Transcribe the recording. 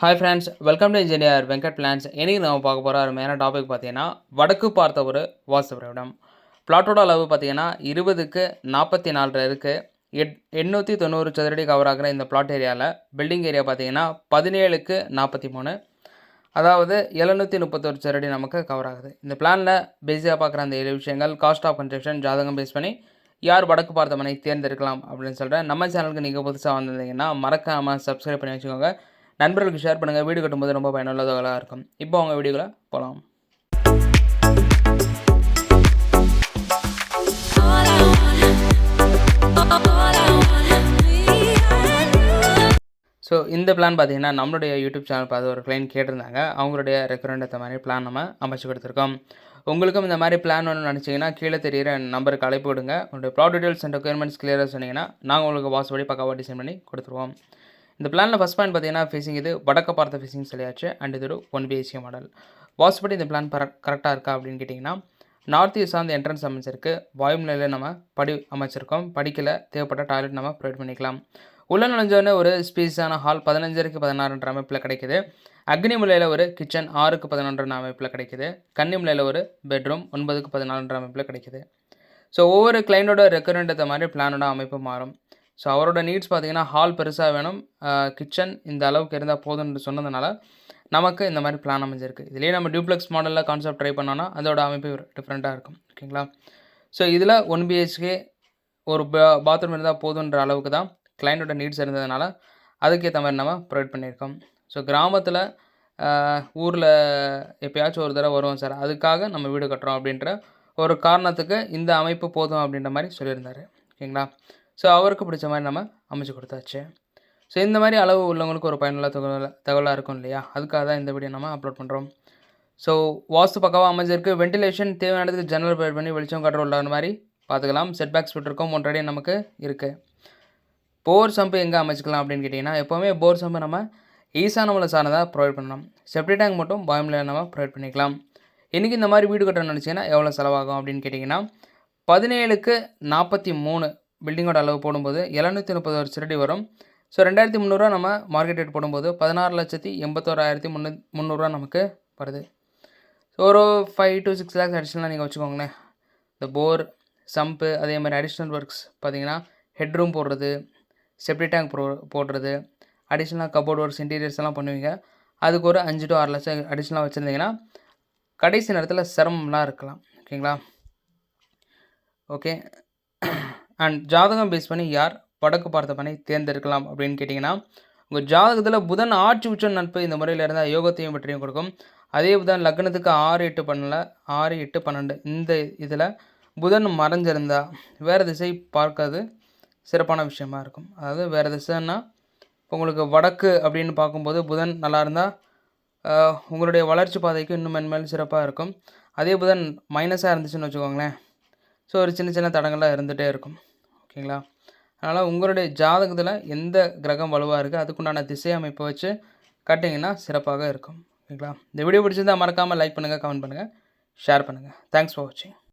Hi friends welcome to engineer Venkat plans இன்றைக்கி நம்ம பார்க்க போகிற அருமையான டாபிக் பார்த்தீங்கன்னா வடக்கு பார்த்த ஒரு வாஸ்துவிடம் பிளாட்டோட அளவு பார்த்தீங்கன்னா இருபதுக்கு நாற்பத்தி நாலு இருக்குது எட் எண்ணூற்றி தொண்ணூறு சதுரடி கவர் ஆகிற இந்த பிளாட் ஏரியாவில் பில்டிங் ஏரியா பார்த்தீங்கன்னா பதினேழுக்கு நாற்பத்தி மூணு அதாவது எழுநூற்றி முப்பத்தொரு சதுரடி நமக்கு கவர் ஆகுது. இந்த பிளானில் பேஸியாக பார்க்குற அந்த ஏழு விஷயங்கள் காஸ்ட் ஆஃப் கன்ஸ்ட்ரக்ஷன் ஜாதகம் பேஸ் பண்ணி யார் வடக்கு பார்த்த மனை தேர்ந்தெடுக்கலாம் அப்படின்னு சொல்கிறேன் நம்ம சேனலுக்கு நீங்கள் புதுசாக வந்திருந்தீங்கன்னா மறக்காமல் சப்ஸ்கிரைப் பண்ணி வச்சுக்கோங்க. நண்பர்களுக்கு ஷேர் பண்ணுங்கள் வீடு கட்டும்போது ரொம்ப பயனுள்ளதாக இருக்கும். இப்போ அவங்க வீடியோவில் போகலாம் ஸோ இந்த பிளான் பார்த்தீங்கன்னா நம்மளுடைய யூடியூப் சேனல் பார்த்து ஒரு கிளைண்ட் கேட்டிருந்தாங்க. அவங்களுடைய ரெக்குரண்ட் இந்த மாதிரி பிளான் நம்ம அமைச்சு கொடுத்துருக்கோம். உங்களுக்கும் இந்த மாதிரி பிளான் ஒன்று நினச்சிங்கன்னா கீழே தெரியிற நம்பருக்கு அழைப்பு விடுங்க. உங்களுடைய ப்ராட் டீட்டெயில்ஸ் அண்ட் ரெக்குயர்மெண்ட்ஸ் கிளியராக சொன்னீங்கன்னா நாங்கள் உங்களுக்கு வாசுபடி பக்காவாக டிசைன் பண்ணி கொடுத்துருவோம். இந்த பிளானில் ஃபஸ்ட் பாயிண்ட் பார்த்தீங்கன்னா ஃபேஸிங் இது வடக்க பார்த்த ஃபேஸிங் சொல்லியாச்சு. அண்ட் இது ஒரு ஒன் பிஹெச்கே மாடல் வாசுபடி இந்த பிளான் கரெக்டாக இருக்கா அப்படின்னு கேட்டிங்கன்னா நார்த் ஈஸ்ட் சார்ந்த என்ட்ரன்ஸ் அமைச்சிருக்கு வாயு நிலையில் நம்ம படி அமைச்சிருக்கோம். படிக்கல தேவைப்பட்ட டாய்லெட் நம்ம ப்ரொவைட் பண்ணிக்கலாம். உள்ளே நுழைஞ்சோடனே ஒரு ஸ்பேஸான ஹால் பதினஞ்சருக்கு பதினாறுன்ற அமைப்பில் கிடைக்குது. அக்னிமுலையில் ஒரு கிச்சன் ஆறுக்கு பதினொன்றுன்ற அமைப்பில் கிடைக்குது. கன்னிமுலையில் ஒரு பெட்ரூம் ஒன்பதுக்கு பதினாலுன்ற அமைப்பில் கிடைக்குது. ஸோ ஒவ்வொரு கிளைண்டோட ரெக்குரண்ட் மாதிரி பிளானோட அமைப்பு மாறும். ஸோ அவரோட நீட்ஸ் பார்த்தீங்கன்னா ஹால் பெருசாக வேணும். கிச்சன் இந்த அளவுக்கு இருந்தால் போதும்னு சொன்னதுனால நமக்கு இந்த மாதிரி பிளான் அமைஞ்சிருக்கு. இதுலேயே நம்ம டியூப்ளெக்ஸ் மாடலில் கான்செப்ட் ட்ரை பண்ணோன்னா அதோட அமைப்பு டிஃப்ரெண்ட்டாக இருக்கும். ஓகேங்களா ஸோ இதில் ஒன் பிஹெச்கே ஒரு பாத்ரூம் இருந்தால் போதுன்ற அளவுக்கு தான் கிளைண்ட்டோட நீட்ஸ் இருந்ததுனால அதுக்கேற்ற மாதிரி நம்ம ப்ரொவைட் பண்ணியிருக்கோம். ஸோ கிராமத்தில் ஊரில் எப்பயாச்சும் ஒரு தடவை வருவோம் சார் அதுக்காக நம்ம வீடு கட்டுறோம் அப்படின்ற ஒரு காரணத்துக்கு இந்த அமைப்பு போதும் அப்படின்ற மாதிரி சொல்லியிருந்தார். ஓகேங்களா ஸோ அவருக்கு பிடிச்ச மாதிரி நம்ம அமைச்சு கொடுத்தாச்சு. ஸோ இந்த மாதிரி அளவு உள்ளவங்களுக்கு ஒரு பயனுள்ள தகவல் தகவலாக இருக்கும் இல்லையா? அதுக்காக தான் இந்த வீடியோ நம்ம அப்லோட் பண்ணுறோம் ஸோ வாஸ்து பக்கவாக அமைஞ்சிருக்கு. வென்டிலேஷன் தேவையானதுக்கு ஜன்னல் ப்ரொவைட் பண்ணி வெளிச்சம் கட்டுற உள்ள மாதிரி பார்த்துக்கலாம். செட்பேக்ஸ் விட்டுருக்கோம். ஒன்றரை நமக்கு இருக்குது போர் சம்பு எங்கே அமைச்சிக்கலாம் அப்படின்னு கேட்டிங்கன்னா எப்போவுமே போர் சம்பு நம்ம ஈசானமலை சார்ந்ததாக ப்ரொவைட் பண்ணலாம் செப்டி டேங்க் மட்டும் பாயமில் நம்ம ப்ரொவைட் பண்ணிக்கலாம். இன்றைக்கி இந்த மாதிரி வீடு கட்டணும்னு நினச்சிங்கன்னா எவ்வளோ செலவாகும் அப்படின்னு கேட்டிங்கன்னா பதினேழுக்கு நாற்பத்தி மூணு பில்டிங்கோட அளவு போடும்போது எழுநூற்றி முப்பது ஒரு சிரடி வரும். ஸோ ரெண்டாயிரத்தி முந்நூறுரூவா நம்ம மார்க்கெட் ரேட் போடும்போது பதினாறு லட்சத்தி எண்பத்தோராயிரத்தி முந்நூ முந்நூறுரூவா நமக்கு வருது. ஸோ ஒரு ஃபைவ் டு சிக்ஸ் லேக்ஸ் அடிஷ்னலாக நீங்கள் வச்சுக்கோங்களேன். இந்த போர் சம்பு அதே மாதிரி அடிஷ்னல் ஒர்க்ஸ் பார்த்தீங்கன்னா ஹெட்ரூம் போடுறது செப்டி டேங்க் போ போடுறது அடிஷ்னலாக கபோர்ட் ஒர்க்ஸ் இன்டீரியர்ஸ் எல்லாம் பண்ணுவீங்க. அதுக்கு ஒரு அஞ்சு டு ஆறு லட்சம் அடிஷ்னலாக வச்சுருந்தீங்கன்னா கடைசி நேரத்தில் சிரமம்லாம் இருக்கலாம். ஓகேங்களா? ஓகே அண்ட் ஜாதகம் பேஸ் பண்ணி யார் வடக்கு பார்த்த தேர்ந்தெடுக்கலாம் அப்படின்னு கேட்டிங்கன்னா உங்கள் ஜாதகத்தில் புதன் ஆட்சி உச்சம் நட்பு இந்த முறையில் இருந்தால் யோகத்தையும் பற்றியும் கொடுக்கும். அதே புதன் லக்னத்துக்கு ஆறு எட்டு பண்ணல ஆறு எட்டு பன்னெண்டு இந்த இதில் புதன் மறைஞ்சிருந்தா வேறு திசை பார்க்கறது சிறப்பான விஷயமா இருக்கும். அதாவது வேறு திசைன்னா இப்போ உங்களுக்கு வடக்கு அப்படின்னு பார்க்கும்போது புதன் நல்லா இருந்தால் உங்களுடைய வளர்ச்சி பாதைக்கு இன்னும் மென்மேல் சிறப்பாக இருக்கும். அதே புதன் மைனஸாக இருந்துச்சுன்னு வச்சுக்கோங்களேன் ஸோ ஒரு சின்ன சின்ன தடங்கள்லாம் இருந்துகிட்டே இருக்கும். ஓகேங்களா அதனால் உங்களுடைய ஜாதகத்தில் எந்த கிரகம் வலுவாக இருக்குது அதுக்குண்டான திசை அமைப்பை வச்சு கட்டிங்கன்னா சிறப்பாக இருக்கும். ஓகேங்களா இந்த வீடியோ பிடிச்சிருந்தால் மறக்காமல் லைக் பண்ணுங்கள் கமெண்ட் பண்ணுங்கள் ஷேர் பண்ணுங்கள் தேங்க்ஸ் ஃபார் வாட்சிங்